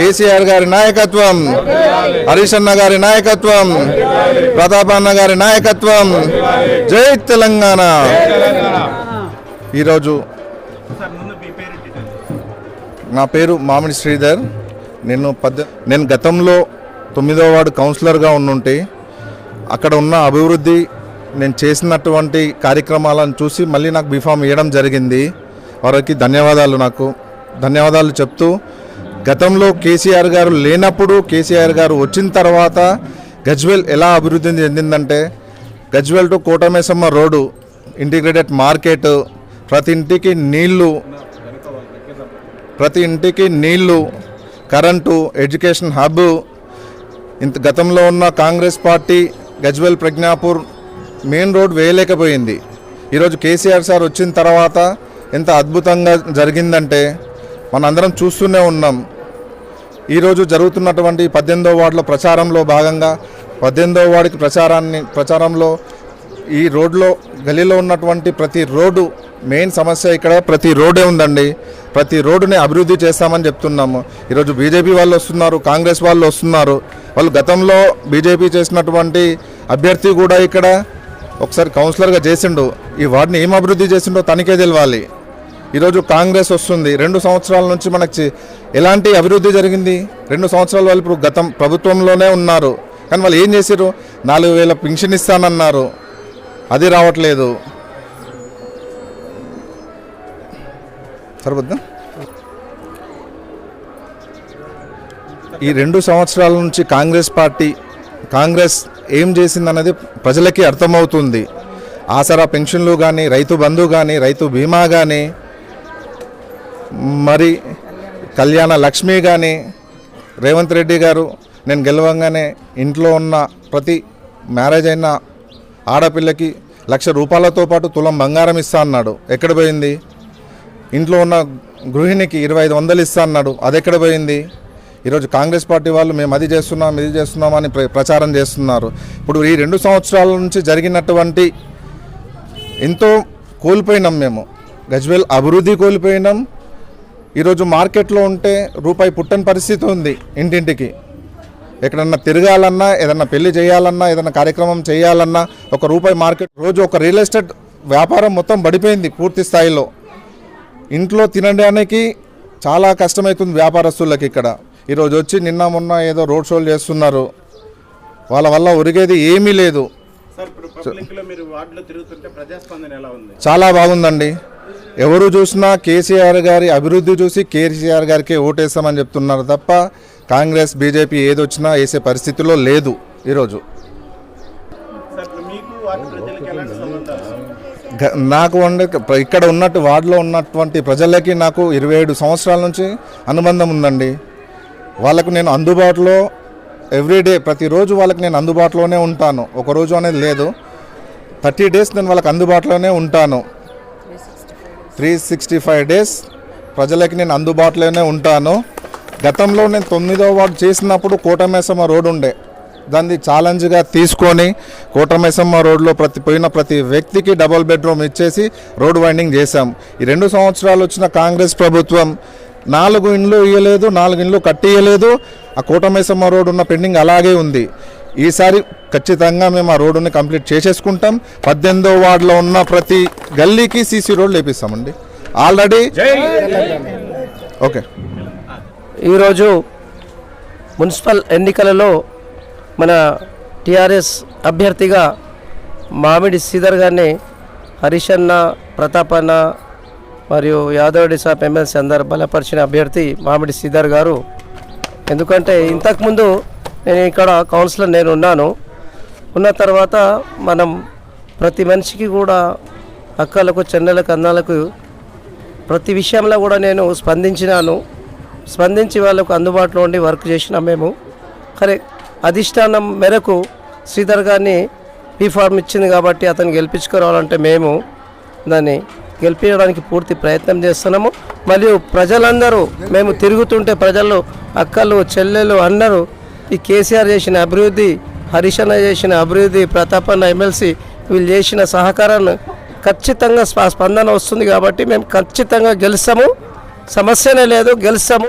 కేసీఆర్ గారి నాయకత్వం హరీష్ అన్న గారి నాయకత్వం ప్రతాప్ అన్న గారి నాయకత్వం. జై తెలంగాణ. ఈరోజు నా పేరు మామిడి శ్రీధర్. నేను పద్ద నేను గతంలో తొమ్మిదో వార్డు కౌన్సిలర్గా ఉండుంటే అక్కడ ఉన్న అభివృద్ధి నేను చేసినటువంటి కార్యక్రమాలను చూసి మళ్ళీ నాకు బీఫామ్ ఇవ్వడం జరిగింది. వారికి ధన్యవాదాలు నాకు. ధన్యవాదాలు చెప్తూ గతంలో కేసీఆర్ గారు లేనప్పుడు కేసీఆర్ గారు వచ్చిన తర్వాత గజ్వెల్ ఎలా అభివృద్ధి చెందిందంటే Gajwel to Kotamesamma road integrated market ప్రతి ఇంటికి నీళ్ళు ప్రతి ఇంటికి నీళ్ళు కరెంటు ఎడ్యుకేషన్ హబ్. ఇంత గతంలో ఉన్న Congress party Gajwel Pragnapur main road వేయలేకపోయింది. ఈరోజు కేసీఆర్ సార్ వచ్చిన తర్వాత ఎంత అద్భుతంగా జరిగిందంటే మనందరం చూస్తూనే ఉన్నాం. ఈరోజు జరుగుతున్నటువంటి పద్దెనిమిదో వార్డుల ప్రచారంలో భాగంగా పద్దెనిమిదో వార్డుకి ప్రచారాన్ని ప్రచారంలో ఈ రోడ్లో గలీలో ఉన్నటువంటి ప్రతి రోడ్డు మెయిన్ సమస్య ఇక్కడ ప్రతి రోడ్డే ఉందండి. ప్రతి రోడ్డుని అభివృద్ధి చేస్తామని చెప్తున్నాము. ఈరోజు బీజేపీ వాళ్ళు వస్తున్నారు కాంగ్రెస్ వాళ్ళు వస్తున్నారు. వాళ్ళు గతంలో బీజేపీ చేసినటువంటి అభ్యర్థి కూడా ఇక్కడ ఒకసారి కౌన్సిలర్గా చేసిండు. ఈ వార్డుని ఏం అభివృద్ధి చేసిండో తనకే తెలియాలి ఈరోజు కాంగ్రెస్ వస్తుంది. రెండు సంవత్సరాల నుంచి మనకి ఎలాంటి అభివృద్ధి జరిగింది? రెండు సంవత్సరాల వాళ్ళు ఇప్పుడు గతం ప్రభుత్వంలోనే ఉన్నారు. కానీ వాళ్ళు ఏం చేశారు నాలుగు వేల పింఛన్ ఇస్తానన్నారు. అది రావట్లేదు. సరిపోద్దా ఈ రెండు సంవత్సరాల నుంచి కాంగ్రెస్ పార్టీ కాంగ్రెస్ ఏం చేసిందన్నది ప్రజలకి అర్థమవుతుంది. ఆసరా పెన్షన్లు కానీ రైతు బంధు కానీ రైతు బీమా కానీ మరి కళ్యాణ లక్ష్మి కానీ రేవంత్ రెడ్డి గారు నేను గెలవంగానే ఇంట్లో ఉన్న ప్రతి మ్యారేజ్ అయిన ఆడపిల్లకి లక్ష రూపాయలతో పాటు తులం బంగారం ఇస్తా అన్నాడు. ఎక్కడ పోయింది? ఇంట్లో ఉన్న గృహిణికి ఇరవై ఐదు వందలు ఇస్తా అన్నాడు. అది ఎక్కడ పోయింది? ఈరోజు కాంగ్రెస్ పార్టీ వాళ్ళు మేము అది చేస్తున్నాం ఇది చేస్తున్నాం అని ప్ర- ప్రచారం చేస్తున్నారు. ఇప్పుడు ఈ రెండు సంవత్సరాల నుంచి జరిగినటువంటి ఎంతో కోల్పోయినాం మేము. గజ్వేల్ అభివృద్ధి కోల్పోయినాం. ఈరోజు మార్కెట్లో ఉంటే రూపాయి పుట్టని పరిస్థితి ఉంది ఇంటింటికి. ఎక్కడన్నా తిరగాలన్నా ఏదన్నా పెళ్ళి చేయాలన్నా ఏదన్నా కార్యక్రమం చేయాలన్నా ఒక రూపాయి మార్కెట్ రోజు ఒక రియల్ ఎస్టేట్ వ్యాపారం మొత్తం పడిపోయింది పూర్తి స్థాయిలో. ఇంట్లో తినడానికి చాలా కష్టమవుతుంది వ్యాపారస్తులకి ఇక్కడ. ఈరోజు వచ్చి నిన్న మొన్న ఏదో రోడ్ షోలు చేస్తున్నారు. వాళ్ళ వల్ల ఒరిగేది ఏమీ లేదు. చాలా బాగుందండి. ఎవరు చూసినా కేసీఆర్ గారి అభివృద్ధి చూసి కేసీఆర్ గారికి ఓటేస్తామని చెప్తున్నారు తప్ప కాంగ్రెస్ బీజేపీ ఏది వచ్చినా వేసే పరిస్థితిలో లేదు ఈరోజు. నాకు ఉండే ఇక్కడ ఉన్నట్టు వార్డులో ఉన్నటువంటి ప్రజలకి నాకు ఇరవై ఏడు సంవత్సరాల నుంచి అనుబంధం ఉందండి. వాళ్ళకు నేను అందుబాటులో ఎవ్రీడే ప్రతిరోజు వాళ్ళకి నేను అందుబాటులోనే ఉంటాను. ఒక రోజు అనేది లేదు. థర్టీ డేస్ నేను వాళ్ళకి అందుబాటులోనే ఉంటాను. త్రీ సిక్స్టీ ఫైవ్ డేస్ ప్రజలకి నేను అందుబాటులోనే ఉంటాను. గతంలో నేను తొమ్మిదో వార్డు చేసినప్పుడు కోటమేసమ్మ రోడ్ ఉండే. దాన్ని ఛాలెంజ్గా తీసుకొని కోటమేసమ్మ రోడ్లో ప్రతి పోయిన ప్రతి వ్యక్తికి డబుల్ బెడ్రూమ్ ఇచ్చేసి రోడ్ వైండింగ్ చేశాం. ఈ రెండు సంవత్సరాలు వచ్చిన కాంగ్రెస్ ప్రభుత్వం నాలుగు ఇండ్లు ఇవ్వలేదు నాలుగు ఇండ్లు కట్టియలేదు ఆ కోటమేసమ్మ రోడ్ ఉన్న పెండింగ్ అలాగే ఉంది. ఈసారి ఖచ్చితంగా మేము ఆ రోడ్డుని కంప్లీట్ చేసేసుకుంటాం. పద్దెనిమిదో వార్డులో ఉన్న ప్రతి గల్లీకి సీసీ రోడ్ లేపిస్తామండి ఆల్రెడీ ఓకే ఈరోజు మున్సిపల్ ఎన్నికలలో మన టిఆర్ఎస్ అభ్యర్థిగా మామిడి శ్రీధర్ గారిని హరీష్ అన్న ప్రతాప్ అన్న మరియు యాదవ్ డిసాప్ ఎమ్మెల్సీ అందరు బలపరిచిన అభ్యర్థి మామిడి శ్రీధర్ గారు. ఎందుకంటే ఇంతకుముందు నేను ఇక్కడ కౌన్సిలర్ నేను ఉన్నాను. ఉన్న తర్వాత మనం ప్రతి మనిషికి కూడా అక్కలకు చెన్నెలకు అన్నాలకు ప్రతి విషయంలో కూడా నేను స్పందించినాను. స్పందించి వాళ్ళకు అందుబాటులో ఉండి వర్క్ చేసినాం మేము. కానీ అధిష్టానం మేరకు శ్రీధర్ గారిని ఈ ఫార్మ్ ఇచ్చింది కాబట్టి అతను గెలిపించుకోవాలంటే మేము దాన్ని గెలిపించడానికి పూర్తి ప్రయత్నం చేస్తున్నాము. మరియు ప్రజలందరూ మేము తిరుగుతుంటే ప్రజలు అక్కలు చెల్లెలు అన్నరు ఈ కేసీఆర్ చేసిన అభివృద్ధి హరీష్ చేసిన అభివృద్ధి ప్రతాపన్న ఎమ్మెల్సీ వీళ్ళు చేసిన సహకారాన్ని ఖచ్చితంగా స్ప- స్పందన వస్తుంది కాబట్టి మేము ఖచ్చితంగా గెలుస్తాము. సమస్యనే లేదు గెలుస్తాము.